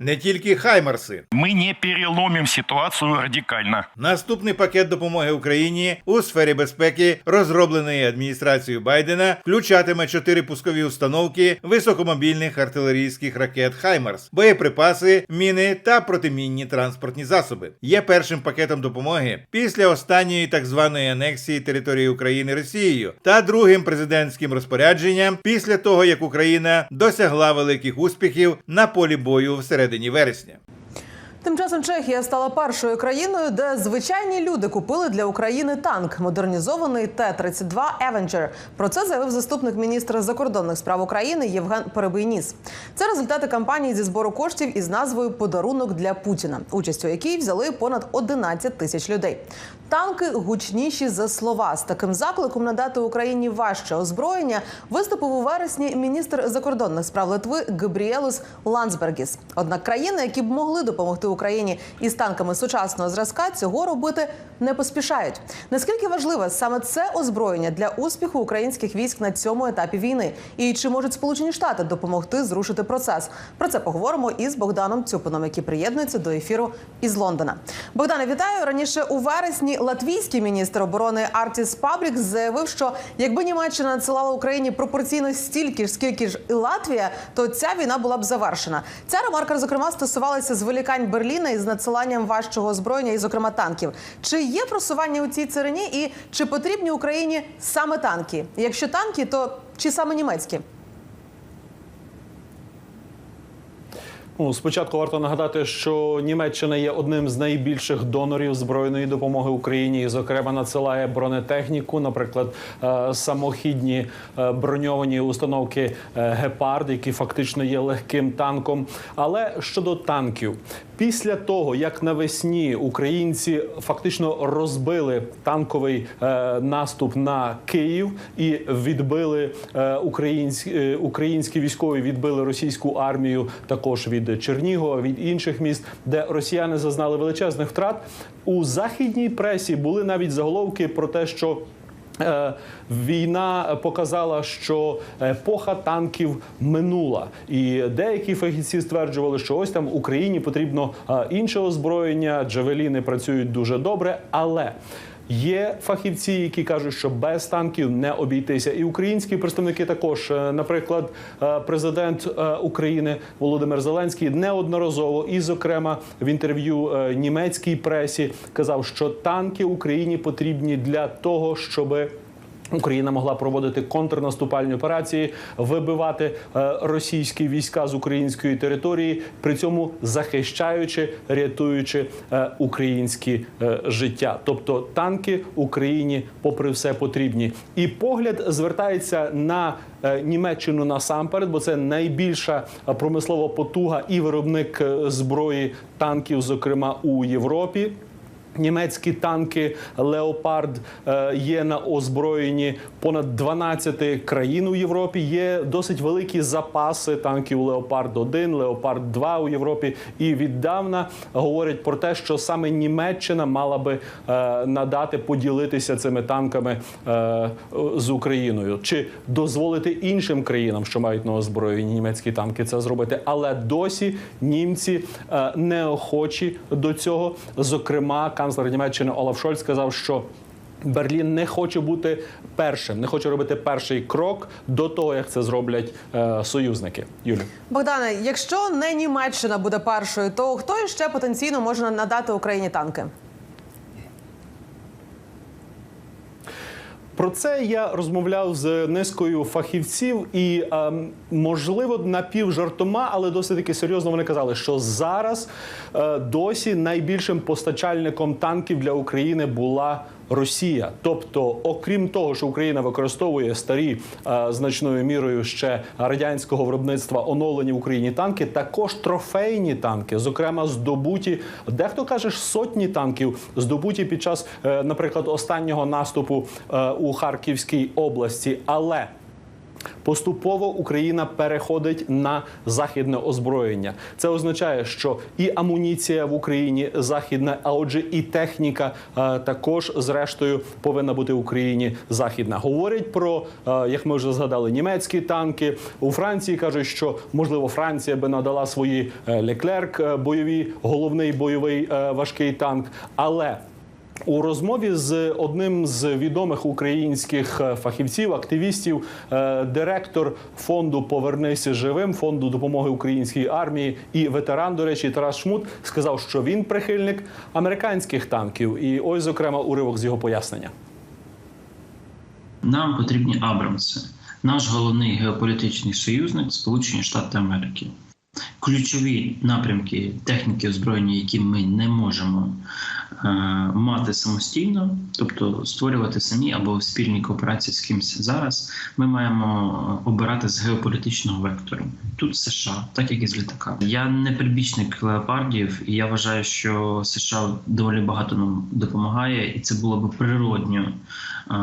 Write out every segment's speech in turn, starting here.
Не тільки Хаймарси. Мы не переломим ситуацию радикально. Наступний пакет допомоги Україні у сфері безпеки, розроблений адміністрацією Байдена, включатиме чотири пускові установки високомобільних артилерійських ракет Хаймарс, боєприпаси, міни та протимінні транспортні засоби. Є першим пакетом допомоги після останньої так званої анексії території України Росією та другим президентським розпорядженням після того, як Україна досягла великих успіхів на полі бою всередині вересня. Тим часом Чехія стала першою країною, де звичайні люди купили для України танк, модернізований Т-32 Avenger. Про це заявив заступник міністра закордонних справ України Євген Перебийніс. Це результати кампанії зі збору коштів із назвою Подарунок для Путіна, участь у якій взяли понад 11 тисяч людей. Танки гучніші за слова. З таким закликом надати Україні важче озброєння виступив у вересні міністр закордонних справ Литви Габріелус Ландсбергіс. Однак країни, які б могли допомогти Україні із танками сучасного зразка, цього робити не поспішають. Наскільки важливе саме це озброєння для успіху українських військ на цьому етапі війни? І чи можуть Сполучені Штати допомогти зрушити процес? Про це поговоримо із Богданом Цюпином, який приєднується до ефіру із Лондона. Богдане, вітаю раніше у вересні. Латвійський міністр оборони Артіс Пабрік заявив, що якби Німеччина надсилала Україні пропорційно стільки ж, скільки ж і Латвія, то ця війна була б завершена. Ця ремарка, зокрема, стосувалася зволікань Берліна із надсиланням важчого озброєння, і зокрема танків. Чи є просування у цій царині, і чи потрібні Україні саме танки? Якщо танки, то чи саме німецькі? Ну, спочатку варто нагадати, що Німеччина є одним з найбільших донорів збройної допомоги Україні, і, зокрема, надсилає бронетехніку, наприклад, е, самохідні е, броньовані установки е, Гепард, які фактично є легким танком. Але щодо танків, після того як навесні українці фактично розбили танковий е, наступ на Київ і відбили е, українські, е, українські військові відбили російську армію також від Чернігова, від інших міст, де росіяни зазнали величезних втрат. У західній пресі були навіть заголовки про те, що Війна показала, що епоха танків минула, і деякі фахівці стверджували, що ось там Україні потрібно е, інше озброєння. Джавеліни працюють дуже добре, але Є фахівці, які кажуть, що без танків не обійтися, і українські представники також, Е, наприклад, е, президент е, України Володимир Зеленський неодноразово і, зокрема, в інтерв'ю німецькій пресі казав, що танки Україні потрібні для того, щоби Україна могла проводити контрнаступальні операції, вибивати е, російські війська з української території, при цьому захищаючи, рятуючи е, українські е, життя. Тобто танки Україні, попри все, потрібні. І погляд звертається на Німеччину насамперед, бо це найбільша промислова потуга і виробник зброї танків, зокрема у Європі. Німецькі танки Леопард е, є на озброєнні понад 12 країн у Європі. Є досить великі запаси танків Леопард 1 Леопард 2 у Європі. І віддавна говорять про те, що саме Німеччина мала би е, надати поділитися цими танками е, з Україною, чи дозволити іншим країнам, що мають на озброєнні німецькі танки, це зробити. Але досі німці неохочі до цього. Зокрема, канцлер Німеччини Олаф Шольц сказав, що Берлін не хоче бути першим, не хоче робити перший крок до того, як це зроблять е, союзники. Юлі. Богдане, якщо не Німеччина буде першою, то хто іще потенційно може надати Україні танки? Про це я розмовляв з низкою фахівців, і ем, можливо напівжартома, але досить таки серйозно вони казали, що зараз е, досі найбільшим постачальником танків для України була. Росія, тобто, окрім того, що Україна використовує старі е, значною мірою ще радянського виробництва оновлені в Україні танки, також трофейні танки, зокрема здобуті, дехто каже сотні танків, здобуті під час, е, наприклад, останнього наступу е, у Харківській області, але Поступово Україна переходить на західне озброєння. Це означає, що і амуніція в Україні західна, а отже, і техніка е, також, зрештою, повинна бути в Україні західна. Говорять про, е, як ми вже згадали, німецькі танки. У Франції кажуть, що можливо Франція би надала свої е, Леклерк бойові, головний бойовий важкий танк. Але у розмові з одним з відомих українських е, фахівців, активістів, е, директор фонду Повернися живим, фонду допомоги українській армії і ветеран, до речі, Тарас Шмут сказав, що він прихильник американських танків. І ось, зокрема, уривок з його пояснення. Нам потрібні Абрамси. Наш головний геополітичний союзник Сполучені Штати Америки. Ключові напрямки техніки озброєння, які ми не можемо е, мати самостійно, тобто створювати самі або спільній кооперації з кимось зараз, ми маємо обирати з геополітичного вектору. Тут США, так як і з літака. Я не прибічник леопардів, і я вважаю, що США доволі багато нам допомагає, і це було б природньо е,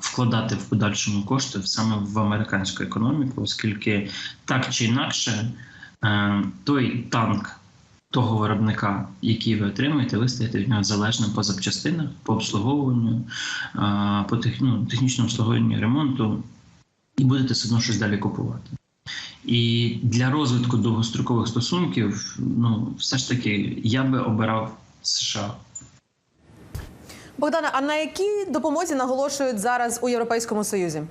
вкладати в подальшому кошти саме в американську економіку, оскільки так чи інакше е, той танк того виробника, який ви отримуєте, ви стаєте від нього залежним по запчастинах, по обслуговуванню, е, по ну, технічному обслуговуванню ремонту, і будете все одно щось далі купувати. І для розвитку довгострокових стосунків, ну все ж таки, я би обирав США. Богдане, а на якій допомозі наголошують зараз у Європейському Союзі?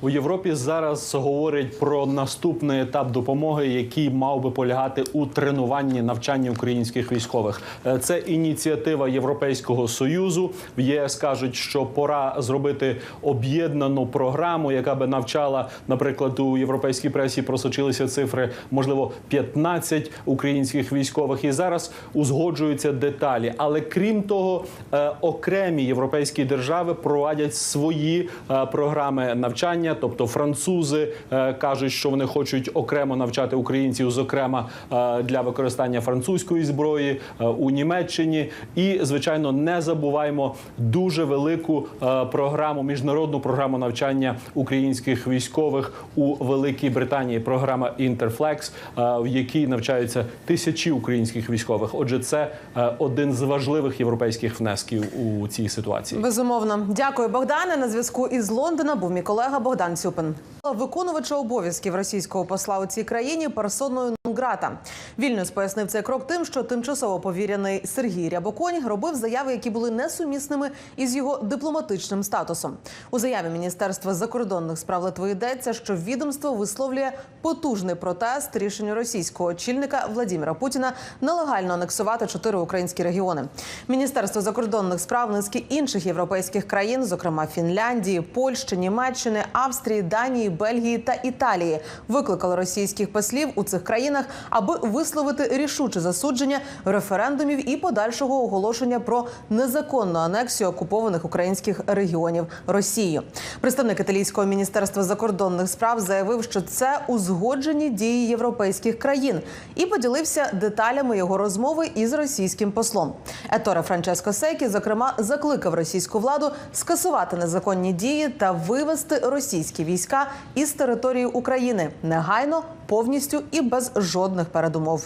У Європі зараз говорять про наступний етап допомоги, який мав би полягати у тренуванні навчанні українських військових. Е, Це ініціатива Європейського союзу. В ЄС кажуть, що пора зробити об'єднану програму, яка би навчала, наприклад, у європейській пресі просочилися цифри, можливо, 15 українських військових. І зараз узгоджуються деталі. Але крім того, е, окремі європейські держави проводять свої е, програми навчання. Тобто французи е, кажуть, що вони хочуть окремо навчати українців, зокрема е, для використання французької зброї е, у Німеччині. І звичайно, не забуваємо дуже велику програму, міжнародну програму навчання українських військових у Великій Британії. Програма Інтерфлекс, в якій навчаються тисячі українських військових. Отже, це один з важливих європейських внесків у цій ситуації. Безумовно, дякую, Богдане. На зв'язку із Лондона був мій колега Богдан Цюпин. Виконувача обов'язків російського посла у цій країні персоною Нонграта. Вільнюс пояснив цей крок тим, що тимчасово повірений Сергій Рябоконь робив заяви, які були несумісними із його дипломатичним статусом. У заяві Міністерства закордонних справ Литви йдеться, що відомство висловлює потужний протест рішенню російського очільника Владіміра Путіна нелегально анексувати чотири українські регіони. Міністерство закордонних справ низки інших європейських країн, зокрема Фінляндії, Польщі, Німеччини, Австрії, Данії, Бельгії та Італії, викликали російських послів у цих країнах, аби висловити рішуче засудження референдумів і подальшого оголошення про незаконну анексію окупованих українських регіонів Росією. Представник італійського міністерства закордонних справ заявив, що це узгоджені дії європейських країн, і поділився деталями його розмови із російським послом. Еторе Франческо Сейкі, зокрема, закликав російську владу скасувати незаконні дії та вивести російські війська із території України негайно, повністю і без жодних передумов.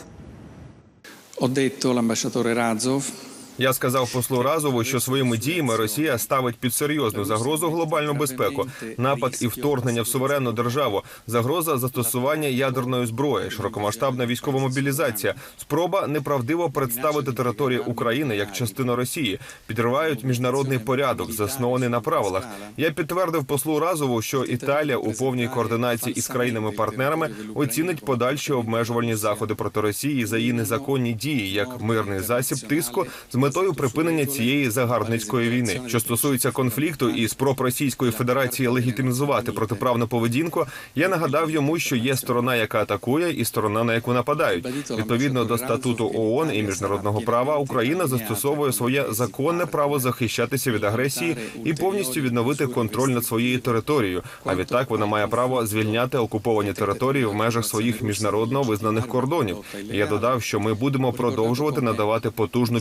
Ho detto Razov Я сказав послу Разову, що своїми діями Росія ставить під серйозну загрозу глобальну безпеку, напад і вторгнення в суверенну державу, загроза застосування ядерної зброї, широкомасштабна військова мобілізація, спроба неправдиво представити територію України як частину Росії, підривають міжнародний порядок, заснований на правилах. Я підтвердив послу Разову, що Італія у повній координації із країнами-партнерами оцінить подальші обмежувальні заходи проти Росії за її незаконні дії як мирний засіб тиску з метою припинення цієї загарбницької війни. Що стосується конфлікту і спроб Російської Федерації легітимізувати протиправну поведінку, я нагадав йому, що є сторона, яка атакує, і сторона, на яку нападають. Відповідно до статуту ООН і міжнародного права, Україна застосовує своє законне право захищатися від агресії і повністю відновити контроль над своєю територією. А відтак вона має право звільняти окуповані території в межах своїх міжнародно визнаних кордонів. Я додав, що ми будемо продовжувати надавати потужну